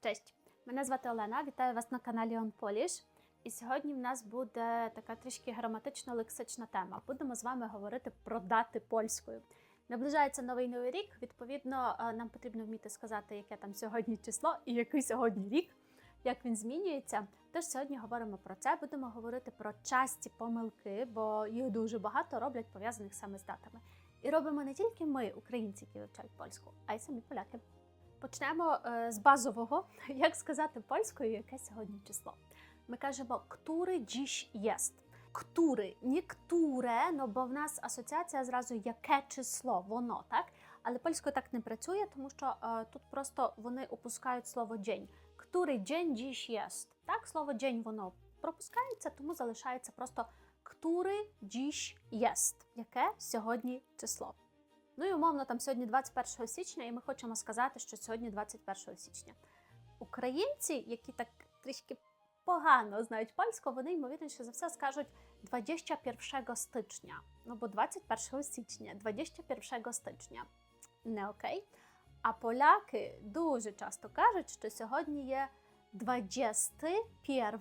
Cześć, мене звати Олена. Вітаю вас на каналі On Polish. І сьогодні в нас буде така трішки граматично-лексична тема. Будемо з вами говорити про дати польською. Наближається новий новий рік. Відповідно, е, нам потрібно вміти сказати, яке там сьогодні число і який сьогодні рік, як він змінюється. Тож сьогодні говоримо про це. Будемо говорити про часті помилки, бо їх дуже багато роблять пов'язаних саме з датами. І робимо не тільки ми, українці, які вивчають польську, а й самі поляки. Почнемо е, з базового, як сказати польською, яке сьогодні число. Ми кажемо «Który dziś jest». «Który», не «które», ну бо в нас асоціація зразу яке число, воно, так? Але польською так не працює, тому що е, тут просто вони опускають слово день. «Który dzień dziś jest». Так, слово день воно пропускається, тому залишається просто «Który dziś jest», яке сьогодні число. Ну і умовно, там сьогодні 21 січня, і ми хочемо сказати, що сьогодні 21 січня. Українці, які так трішки погано знають польську, вони ймовірніше за все скажуть 21 стичня. Ну бо 21 січня, 21 стичня. Не окей. А поляки дуже часто кажуть, що сьогодні є 21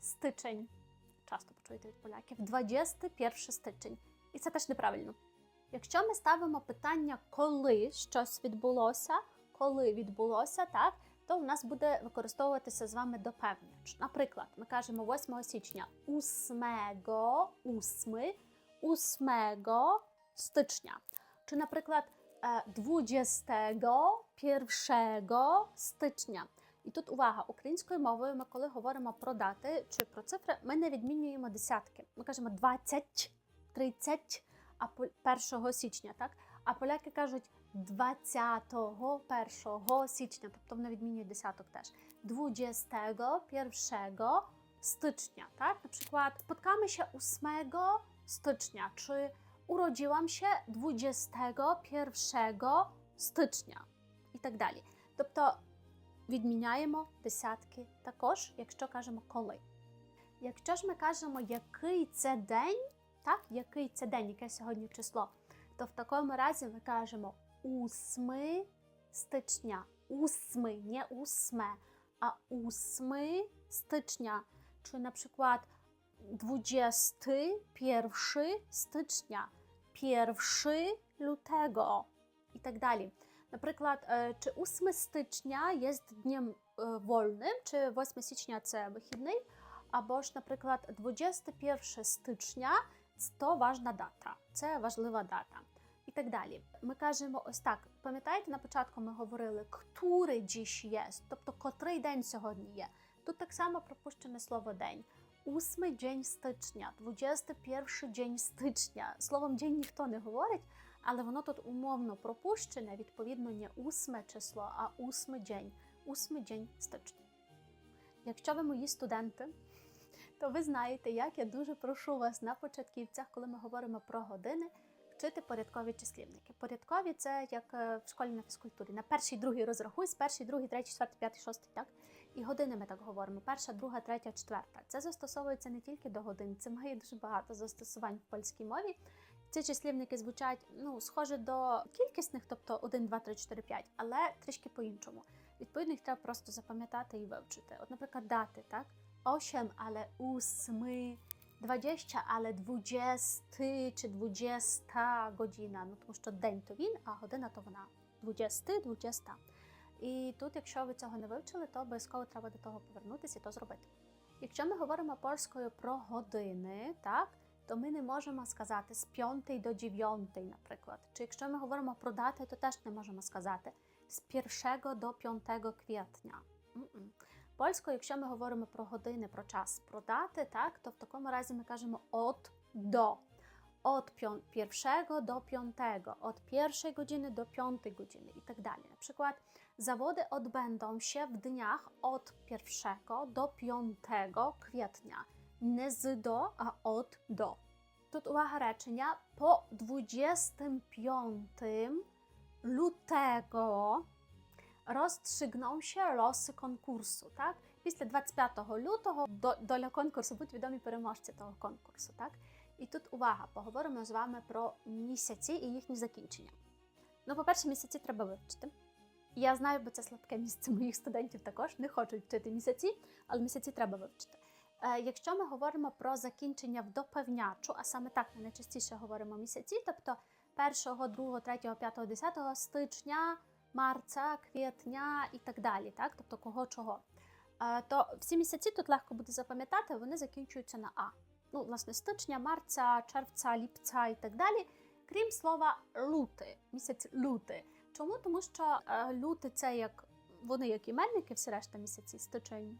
стичень. Часто почуєте від поляків 21 стичень. І це теж неправильно. Якщо ми ставимо питання, коли щось відбулося, коли відбулося, так, то у нас буде використовуватися з вами допевнювач. Наприклад, ми кажемо 8 січня 8, 8, 8 стичня. Чи, наприклад, е, 21 стичня. І тут увага, українською мовою ми, коли говоримо про дати чи про цифри, ми не відмінюємо десятки. Ми кажемо 20, 30, а по- 1 січня, так? А поляки кажуть 21 січня, тобто вони відмінюють десяток теж. 21 stycznia, tak? Na przykład spotkamy się 8 stycznia, czy urodziłam się 21 stycznia і так далі. Тобто відміняємо десятки також, якщо кажемо коли. Якщо ж ми кажемо, який це день, так, який це день, яке сьогодні число, то в такому разі ми кажемо усми стичня. Усми, не усме, а stycznia, czy na przykład 21 stycznia, 1 lutego i tak dalej. Na przykład, czy 8 stycznia jest dniem wolnym, czy 8 stycznia to wychidny, albo na przykład 21 stycznia 100 важна дата, це важлива дата. І так далі. Ми кажемо ось так: пам'ятаєте, на початку ми говорили «ктури джіш єс», тобто котрий день сьогодні є. Тут так само пропущене слово день. Усьмий день стичня, 21 день стичня. Словом день ніхто не говорить, але воно тут умовно пропущене, відповідно, не усме число, а усьмий день. Усьмий день стичня. Якщо ви мої студенти, то ви знаєте, як я дуже прошу вас на початківцях, коли ми говоримо про години, вчити порядкові числівники. Порядкові це як е, в школі на фізкультурі. На перший, другий розрахуй, з перший, другий, третій, четвертий, п'ятий, шостий, так? І години ми так говоримо: перша, друга, третя, четверта. Це застосовується не тільки до годин, це має дуже багато застосувань в польській мові. Ці числівники звучать ну, схоже до кількісних, тобто 1, 2, 3, 4, 5, але трішки по-іншому. Відповідно, їх треба просто запам'ятати і вивчити. От, наприклад, дати, так? 8, але 8, 20, але 20 чи 20 година. Ну, тому що день то він, а година то вона. 20, 20. І тут, якщо ви цього не вивчили, то обов'язково треба до того повернутися і то зробити. Якщо ми говоримо польською про години, так, то ми не можемо сказати з 5 до 9, наприклад. Чи якщо ми говоримо про дати, то теж не можемо сказати з 1 до 5 квітня. М-м. Польською, якщо ми говоримо про години, про час, про дати, так, то в такому разі ми кажемо от до. Od pią- pierwszego do piątego, od pierwszej godziny do piątej godziny i tak dalej. Na przykład zawody odbędą się w dniach od 1 do 5 kwietnia. Nie z do, a od do. Тут увага речення по 25 lutego розстригną się losy konkursu, так? Після 25 лютого доля конкурсу будуть відомі переможці того конкурсу, так? І тут увага, поговоримо з вами про місяці і їхні закінчення. Ну, по-перше, місяці треба вивчити. Я знаю, бо це слабке місце моїх студентів також не хочуть вчити місяці, але місяці треба вивчити. Е, Якщо ми говоримо про закінчення в допевнячу, а саме так ми найчастіше говоримо місяці, тобто 1, 2, 3, 5, 10 стичня, марця, квітня і так далі, так? тобто кого чого. Е, То всі місяці тут легко буде запам'ятати, вони закінчуються на А. Ну, власне, стичня, марця, червця, ліпця і так далі. Крім слова лути, місяць лути. Чому? Тому що е, лути це як вони як іменники, всі решта місяці, стичень,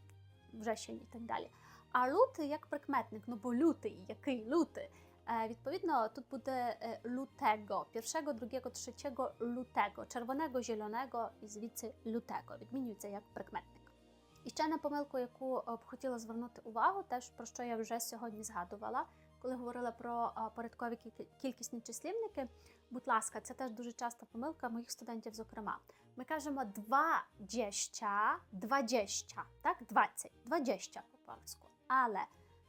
вжещень і так далі. А лути як прикметник, ну бо лютий, який лути. Е, відповідно, тут буде lutego, pierwszego, drugiego, trzeciego lutego, червоного, зеленого і звідси lutego. Відмінюється як прикметник. І ще на помилку, яку б хотіла звернути увагу, теж про що я вже сьогодні згадувала, коли говорила про порядкові кількісні числівники. Будь ласка, це теж дуже часта помилка моїх студентів, зокрема. Ми кажемо два дєща, двадцять, так, двадцять, двадцять по польську. Але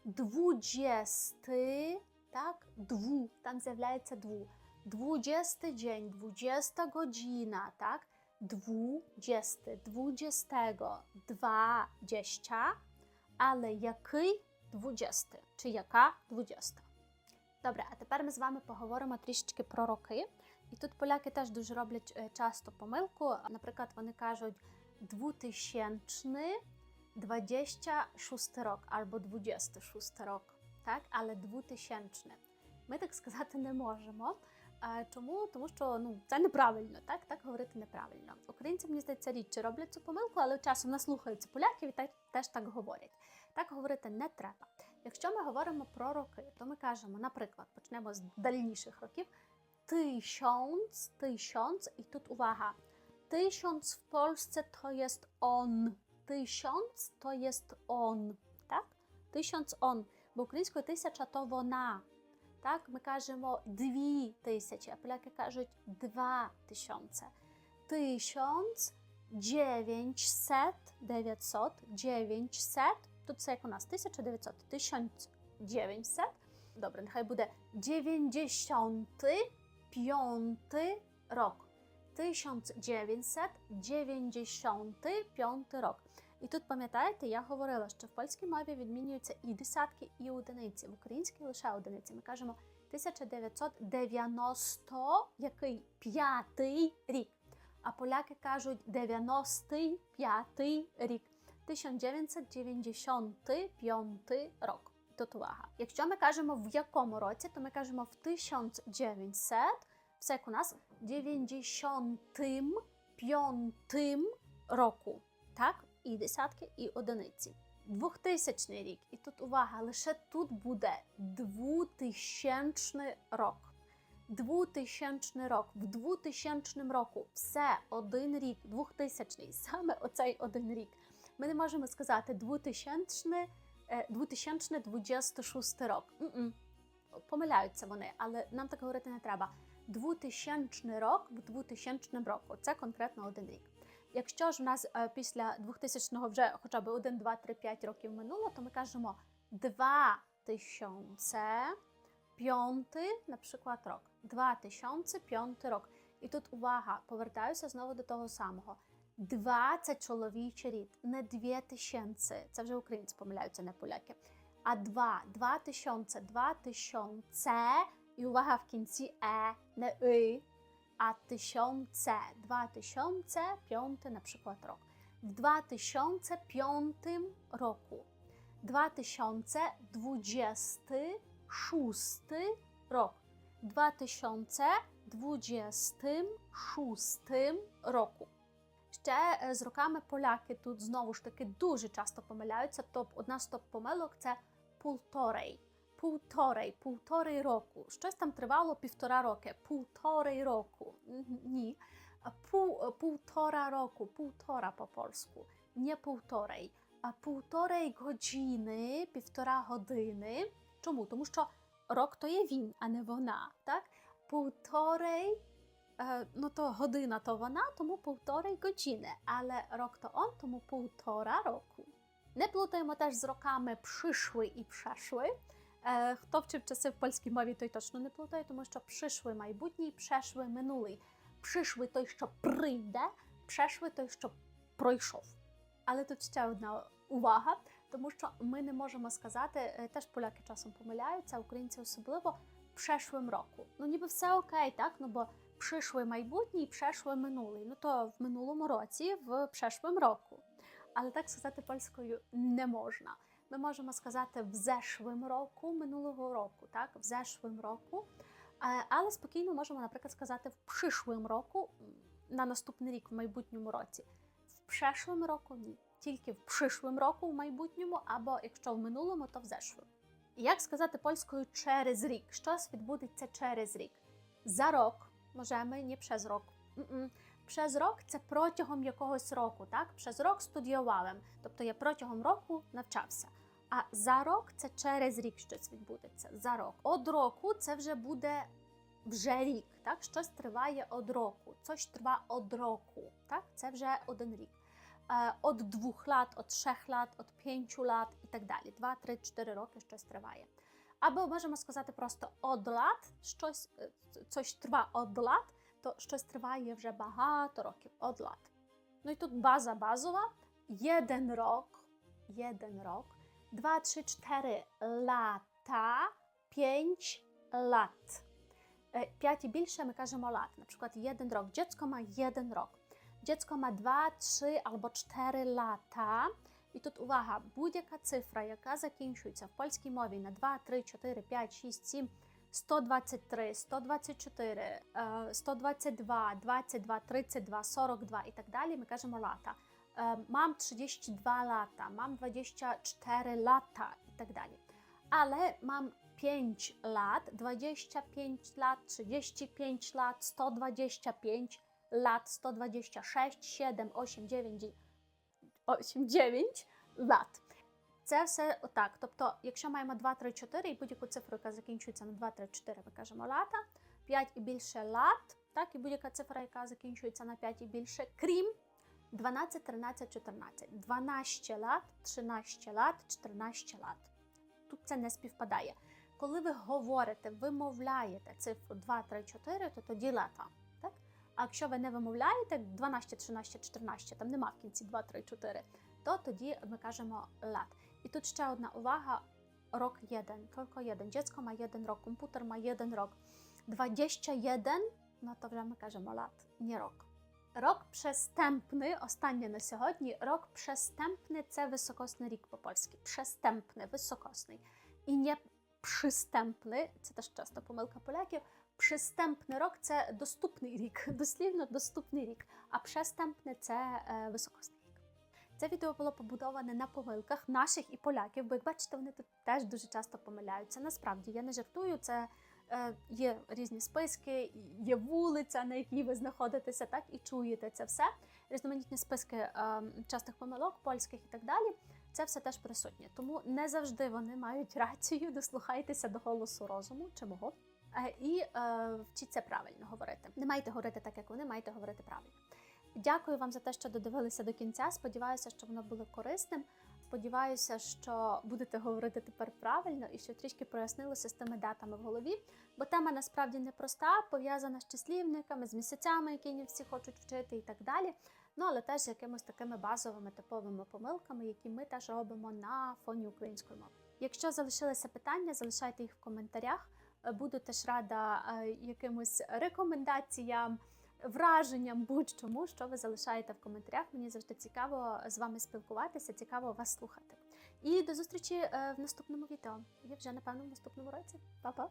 двудесяти, так, дву, там з'являється дву. Двудесятий день, двудесята година, так, двудесяти, двудесятego, двадцять, але який двудесятий, чи яка двудесята? Добре, а тепер ми з вами поговоримо трішечки про роки. І тут поляки теж дуже роблять е, часто помилку. Наприклад, вони кажуть 2026 рок або 26 рок, так? але 2000. Ми так сказати не можемо. Чому? Тому що ну, це неправильно, так? так говорити неправильно. Українці, мені здається, рідше роблять цю помилку, але часом наслухаються поляків і теж так говорять. Так говорити не треба. Якщо ми говоримо про роки, то ми кажемо, наприклад, почнемо з дальніших років. Tysiąc, tysiąc і тут увага. Tysiąc w Polsce to jest on. Tysiąc to jest on. Так? Tysiąc on. Бо українською тисяча то вона. Так? Ми кажемо дві тисячі, а поляки кажуть два тисячі. Тисяч, дев'ятсот, дев'ятсот, дев'ятсот. Тут це як у нас 1900, 1900. Добре, нехай буде 95 рок. 1995 рок. І тут пам'ятаєте, я говорила, що в польській мові відмінюються і десятки, і одиниці. В українській лише одиниці. Ми кажемо 1990 який п'ятий рік. А поляки кажуть 95 рік. 1995 рок. Тут увага. Якщо ми кажемо в якому році, то ми кажемо в 1900, все як у нас 95 року. Так? І десятки, і одиниці. 2000 рік. І тут увага, лише тут буде 2000 рок. 2000 рок. В 2000 року все один рік, 2000 саме оцей один рік. Ми не можемо сказати 2000, е, 2026 рок. М-м. Помиляються вони, але нам так говорити не треба. 2000 рок в 2000 року. Це конкретно один рік. Якщо ж у нас е, після 2000-го вже хоча б 1, 2, 3, 5 років минуло, то ми кажемо 2005, наприклад, рок. 2005 рок. І тут увага, повертаюся знову до того самого. Два це чоловічий рід, не дві тисячі. Це вже українці помиляються, не поляки. А два, два тисячі, два тисячі. І увага в кінці е, не и, а тисяче, два тисячі, п'ятий, наприклад, рок. В 2005 року. 2026 рок. 2026 року. Ще е, з роками поляки тут знову ж таки дуже часто помиляються. Топ одна з топ помилок це пулторей. Пулторей, пулторей року. Щось там тривало півтора роки. Пулторей року. Мгм, Ні. Пу, півтора року, півтора по польську, не півторей. А півторей години, півтора години. Чому? Тому що рок то є він, а не вона. Так? Півторей Е, ну то година то вона, тому півтори години, але рок то он, тому півтора року. Не плутаємо теж з роками przyszły і przeszły. Е, хто вчив часи в польській мові, той точно не плутає, тому що przyszły майбутній, przeszły минулий. Przyszły той, що прийде, Пшешви той, що пройшов. Але тут ще одна увага, тому що ми не можемо сказати, е, теж поляки часом помиляються, українці особливо пшешвим року. Ну ніби все окей, так? Ну бо пшишли майбутній, і пшешли минулий. Ну то в минулому році, в пшешвим року. Але так сказати польською не можна. Ми можемо сказати в зешвим року минулого року, так? В зешвим року. Але спокійно можемо, наприклад, сказати в пшишлим року на наступний рік в майбутньому році. В пшешлим року ні. Тільки в пшишлим року в майбутньому, або якщо в минулому, то в зешвим. Як сказати польською через рік? Щось відбудеться через рік. За рок możemy, nie przez rok. Mm-mm. Przez rok це протягом якогось року, так? Przez рок студіювałem, тобто я протягом року навчався. А за рок це через рік щось відбудеться. За рок. Од року це вже буде вже рік, так? Щось триває од року, coś триває од року, так? Це вже один рік. Е, Od двох лат, od trzech лат, od п'ятью лат і так далі. Два, три, чотири роки щось триває. Або можемо сказати просто од лат, щось, coś триває од лат, то щось триває вже багато років, од лат. Ну і тут база базова, jeden рок, jeden рок, два, три, чотири лата, п'ять лат. Е, П'ять і більше ми кажемо лат. Наприклад, jeden рок. Dziecko ma jeden рок. Dziecko ma 2, 3 albo 4 lata. І тут увага, будь-яка цифра, яка закінчується в польській мові на 2, 3, 4, 5, 6, 7, 123, 124, е, 122, 22, 32, 42 і так далі, ми кажемо лата. Е, Мам 32 лата, мам 24 лата і так далі. Але мам 5 lat, 25 lat, 35 lat, 125 lat, 126, 7, 8, 9, 8, 9 lat. Це все отак. Тобто, якщо маємо 2, 3, 4 і будь-яку цифру, яка закінчується на 2, 3, 4, ми кажемо лата, 5 і більше лат, так, і будь-яка цифра, яка закінчується на 5 і більше, крім 12, 13, 14. 12 лат, 13 лат, 14 лат. Тут це не співпадає. Коли ви говорите, вимовляєте цифру 2, 3, 4, то тоді лата. Так? А якщо ви не вимовляєте 12, 13, 14, там нема в кінці 2, 3, 4, то тоді ми кажемо лат. І тут ще одна увага: рок 1, тільки один. Dziecko ma jeden рок, комп'ютер ma один рок. 21, no to вже ми кажемо лат, не рок. Рок przestępny, останнє на сьогодні. Рок przestępny – це високосний рік по-польськи. Przestępny, високосний. І не przystępny, це теж часто помилка поляків. Przystępny рок це доступний рік, дослівно доступний рік. А przestępny – це е, високосний рік. Це відео було побудоване на помилках наших і поляків, бо як бачите, вони тут теж дуже часто помиляються. Насправді я не жартую, це е, є різні списки, є вулиця, на якій ви знаходитеся, так і чуєте це все. Різноманітні списки е, частих помилок, польських і так далі. Це все теж присутнє. Тому не завжди вони мають рацію. Дослухайтеся до голосу розуму чи мого. Е, І е, вчіться правильно говорити. Не маєте говорити так, як вони, маєте говорити правильно. Дякую вам за те, що додивилися до кінця. Сподіваюся, що воно було корисним. Сподіваюся, що будете говорити тепер правильно і що трішки прояснилося з тими датами в голові. Бо тема насправді непроста, пов'язана з числівниками, з місяцями, які не всі хочуть вчити, і так далі. Ну але теж з якимись такими базовими типовими помилками, які ми теж робимо на фоні української мови. Якщо залишилися питання, залишайте їх в коментарях. Буду теж рада е, якимось рекомендаціям, враженням, будь-чому, що ви залишаєте в коментарях. Мені завжди цікаво з вами спілкуватися, цікаво вас слухати. І до зустрічі е, в наступному відео. І вже напевно в наступному році. Па-па!